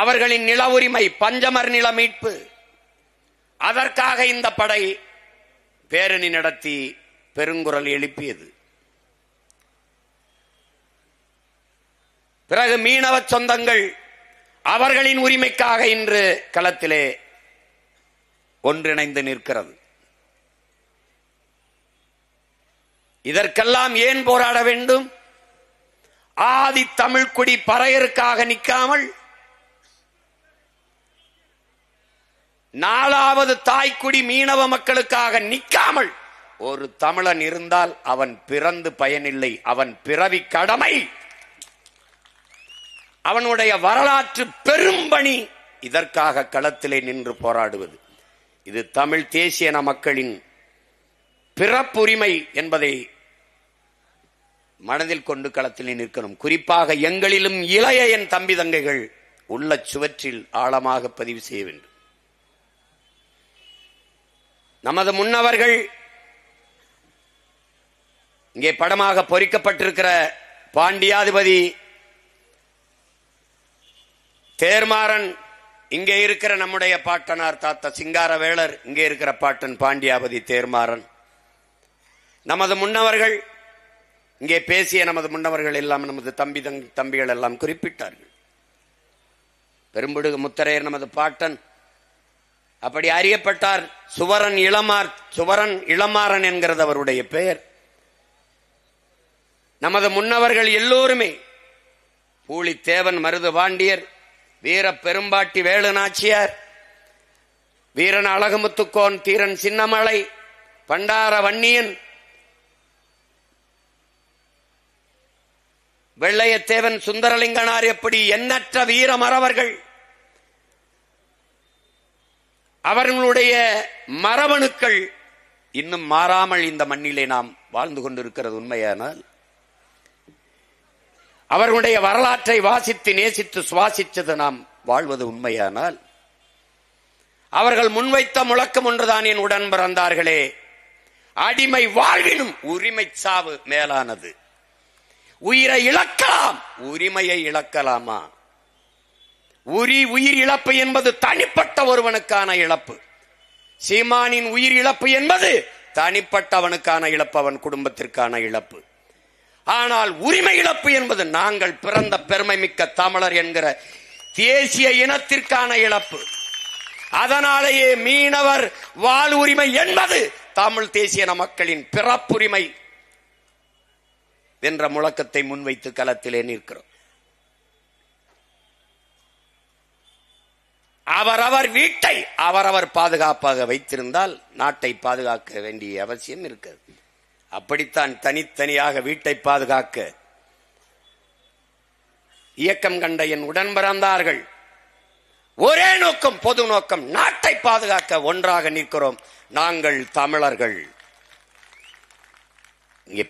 அவர்களின் நில உரிமை பஞ்சமர் நில மீட்பு அதற்காக இந்த படை பேரணி நடத்தி பெருங்குரல் எழுப்பியது. பிறகு மீனவ சொந்தங்கள் அவர்களின் உரிமைக்காக இன்று களத்திலே ஒன்றிணைந்து நிற்கிறது. இதற்கெல்லாம் ஏன் போராட வேண்டும்? ஆதி தமிழ்குடி பறையருக்காக நிற்காமல் நாலாவது தாய்க்குடி மீனவ மக்களுக்காக நிற்காமல் ஒரு தமிழன் இருந்தால் அவன் பிறந்து பயனில்லை அவன் பிறவி கடமை. அவனுடைய வரலாற்று பெரும்பணி இதற்காக களத்திலே நின்று போராடுவது. இது தமிழ் தேசியன மக்களின் பிறப்புரிமை என்பதை மனதில் கொண்டு களத்திலே நிற்கணும். குறிப்பாக எங்களிலும் இளைய என் தம்பி தங்கைகள் உள்ள சுவற்றில் ஆழமாக பதிவு செய்ய வேண்டும். நமது முன்னவர்கள் இங்கே படமாக பொறிக்கப்பட்டிருக்கிற பாண்டியாதிபதி தேர்மாறன் இங்கே இருக்கிற நம்முடைய பாட்டனார் தாத்தா சிங்காரவேளர் இங்கே இருக்கிற பாட்டன் பாண்டியாபதி தேர்மாறன். நமது முன்னவர்கள் இங்கே பேசிய நமது முன்னவர்கள் எல்லாம் நமது தம்பி தம்பிகள் எல்லாம் குறிப்பிட்டார்கள். பெரும்புடுகு முத்தரையர் நமது பாட்டன் அப்படி அறியப்பட்டார் சுவரன் இளமார் சுவரன் இளமாறன் என்கிறது அவருடைய பெயர். நமது முன்னவர்கள் எல்லோருமே பூலித்தேவன் மருது பாண்டியர் வீர பெரும்பாட்டி வேலு நாச்சியார் வீரன் அழகுமுத்துக்கோன் தீரன் சின்னமலை பண்டார வன்னியன் வெள்ளையத்தேவன் சுந்தரலிங்கனார் எப்படி எண்ணற்ற வீர மறவர்கள் அவர்களுடைய மரபணுக்கள் இன்னும் மாறாமல் இந்த மண்ணிலே நாம் வாழ்ந்து கொண்டிருக்கிறது உண்மையானால் அவர்களுடைய வரலாற்றை வாசித்து நேசித்து சுவாசித்தது நாம் வாழ்வது உண்மையானால் அவர்கள் முன்வைத்த முழக்கம் ஒன்றுதான் என் உடன் பிறந்தார்களே. அடிமை வாழ்வினும் உரிமை சாவு மேலானது. உயிரை இழக்கலாம் உரிமையை இழக்கலாமா? உரி உயிர் இழப்பு என்பது தனிப்பட்ட ஒருவனுக்கான இழப்பு. சீமானின் உயிர் இழப்பு என்பது தனிப்பட்டவனுக்கான இழப்பு அவன் குடும்பத்திற்கான இழப்பு. ஆனால் உரிமை இழப்பு என்பது நாங்கள் பிறந்த பெருமை மிக்க தமிழர் என்கிற தேசிய இனத்திற்கான இழப்பு. அதனாலேயே மீனவர் வாழ் உரிமை என்பது தமிழ் தேசிய மக்களின் பிறப்புரிமை என்ற முழக்கத்தை முன்வைத்து களத்திலே நிற்கிறோம். அவரவர் வீட்டை அவரவர் பாதுகாப்பாக வைத்திருந்தால் நாட்டை பாதுகாக்க வேண்டிய அவசியம் இருக்கிறது. அப்படித்தான் தனித்தனியாக வீட்டை பாதுகாக்க இயக்கம் கண்ட என் உடன் பிறந்தார்கள் ஒரே நோக்கம் பொது நோக்கம் நாட்டை பாதுகாக்க ஒன்றாக நிற்கிறோம். நாங்கள் தமிழர்கள். இங்கே